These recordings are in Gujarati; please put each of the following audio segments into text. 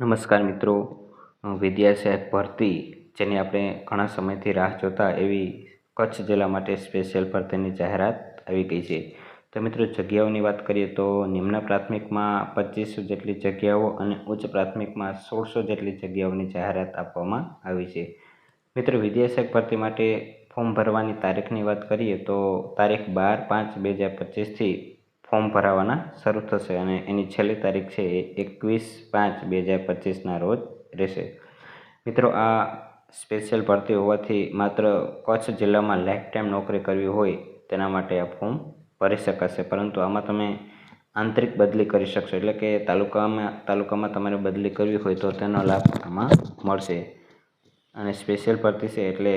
નમસ્કાર મિત્રો. વિદ્યા સહાયક ભરતી, જેની આપણે ઘણા સમયથી રાહ જોતા એવી કચ્છ જિલ્લા માટે સ્પેશિયલ ભરતીની જાહેરાત આવી ગઈ છે. તો મિત્રો, જગ્યાઓની વાત કરીએ તો નિમ્ન પ્રાથમિકમાં પચીસો જેટલી જગ્યાઓ અને ઉચ્ચ પ્રાથમિકમાં સોળસો જેટલી જગ્યાઓની જાહેરાત આપવામાં આવી છે. મિત્રો, વિદ્યા સહાયક ભરતી માટે ફોર્મ ભરવાની તારીખની વાત કરીએ તો તારીખ બાર પાંચ બે હજાર પચીસથી ફોર્મ ભરાવાના શરૂ થશે અને એની છેલ્લી તારીખ છે એ એકવીસ પાંચ બે હજાર પચીસના રોજ રહેશે. મિત્રો, આ સ્પેશિયલ ભરતી હોવાથી માત્ર કચ્છ જિલ્લામાં લાઈફ ટાઈમ નોકરી કરવી હોય તેના માટે આ ફોર્મ ભરી શકાશે. પરંતુ આમાં તમે આંતરિક બદલી કરી શકશો. એટલે કે તાલુકામાં તાલુકામાં તમારે બદલી કરવી હોય તો તેનો લાભ આમાં મળશે. અને સ્પેશિયલ ભરતી છે એટલે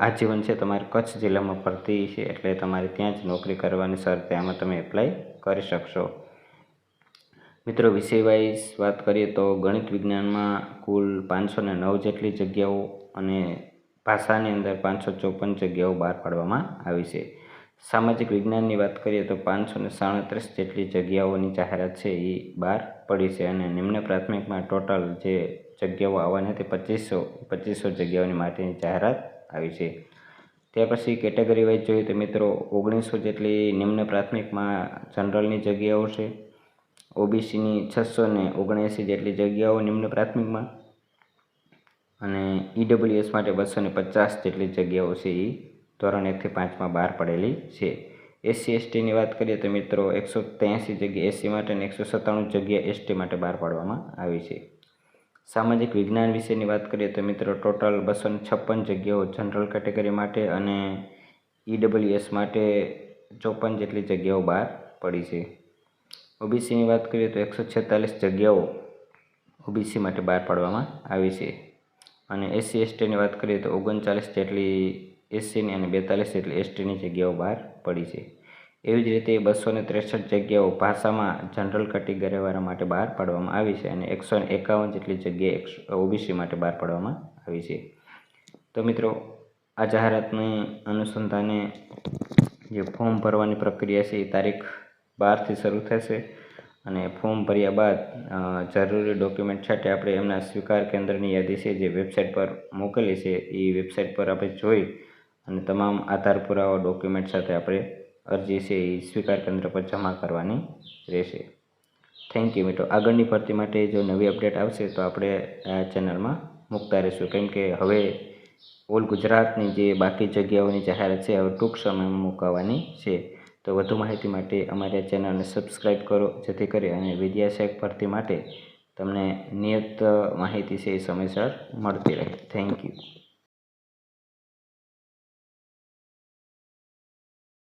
આજીવન છે તમારે કચ્છ જિલ્લામાં ભરતી છે એટલે તમારે ત્યાં જ નોકરી કરવાની શરતે આમાં તમે એપ્લાય કરી શકશો. મિત્રો વિષય વાત કરીએ તો ગણિત વિજ્ઞાનમાં કુલ પાંચસો ને નવ જેટલી જગ્યાઓ અને ભાષાની અંદર પાંચસો ચોપન જગ્યાઓ બહાર પાડવામાં આવી છે. સામાજિક વિજ્ઞાનની વાત કરીએ તો પાંચસો ને સાડત્રીસ જેટલી જગ્યાઓની જાહેરાત છે એ બહાર પડી છે અને નિમ્ન પ્રાથમિકમાં ટોટલ જે જગ્યાઓ આવવાની હતી પચીસો પચીસો જગ્યાઓની માટેની જાહેરાત આવી છે. ત્યાર પછી કેટેગરી વાઇઝ જોઈએ તો મિત્રો ઓગણીસો જેટલી નિમ્ન પ્રાથમિકમાં જનરલની જગ્યાઓ છે. ઓબીસીની છસો ને ઓગણએંસી જેટલી જગ્યાઓ નિમ્ન પ્રાથમિકમાં. અને ઈડબ્લ્યુએસ માટે બસો ને પચાસ જેટલી જગ્યાઓ છે એ ધોરણ એકથી પાંચમાં બહાર પડેલી છે. એસસી, એસટીની વાત કરીએ તો મિત્રો એકસો ત્યાંસી જગ્યા, એસસી માટે અને એકસો સત્તાણું જગ્યા એસટી માટે બહાર પાડવામાં આવી છે. સામાજિક વિજ્ઞાન વિશેની વાત કરીએ તો મિત્રો, ટોટલ બસો છપ્પન જગ્યાઓ જનરલ કેટેગરી માટે અને ઈડબ્લ્યુએસ માટે ચોપન જેટલી જગ્યાઓ બહાર પડી છે. ઓબીસીની વાત કરીએ તો એકસો છેતાલીસ જગ્યાઓ ઓબીસી માટે બહાર પાડવામાં આવી છે. અને એસસી, એસટીની વાત કરીએ તો ઓગણચાલીસ જેટલી એસસીની અને બેતાલીસ જેટલી એસટીની જગ્યાઓ બહાર પડી છે. એવી જ રીતે બસો ને ત્રેસઠ જગ્યાઓ ભાષામાં જનરલ કેટેગરીવાળા માટે બહાર પાડવામાં આવી છે અને એકસો એકાવન જેટલી જગ્યાએ ઓબીસી માટે બહાર પાડવામાં આવી છે. તો મિત્રો, આ જાહેરાતની અનુસંધાને જે ફોર્મ ભરવાની પ્રક્રિયા છે એ તારીખ બારથી શરૂ થશે અને ફોર્મ ભર્યા બાદ જરૂરી ડોક્યુમેન્ટ સાથે આપણે એમના સ્વીકાર કેન્દ્રની યાદી છે જે વેબસાઇટ પર મોકલી છે, એ વેબસાઇટ પર આપણે જોઈ અને તમામ આધાર પુરાવા ડોક્યુમેન્ટ સાથે આપણે અરજી છે એ સ્વીકાર કેન્દ્ર પર જમા કરવાની રહેશે. થેન્ક યુ મિત્રો. આગળની ભરતી માટે જો નવી અપડેટ આવશે તો આપણે આ ચેનલમાં મૂકતા રહીશું. કેમ કે હવે ઓલ ગુજરાતની જે બાકી જગ્યાઓની જાહેરાત છે, હવે ટૂંક સમયમાં મૂકાવાની છે. તો વધુ માહિતી માટે અમારી ચેનલને સબસ્ક્રાઈબ કરો, જેથી કરી અને વિદ્યાસાયક ભરતી માટે તમને નિયત માહિતી છે એ સમયસર મળતી રહે. Thank you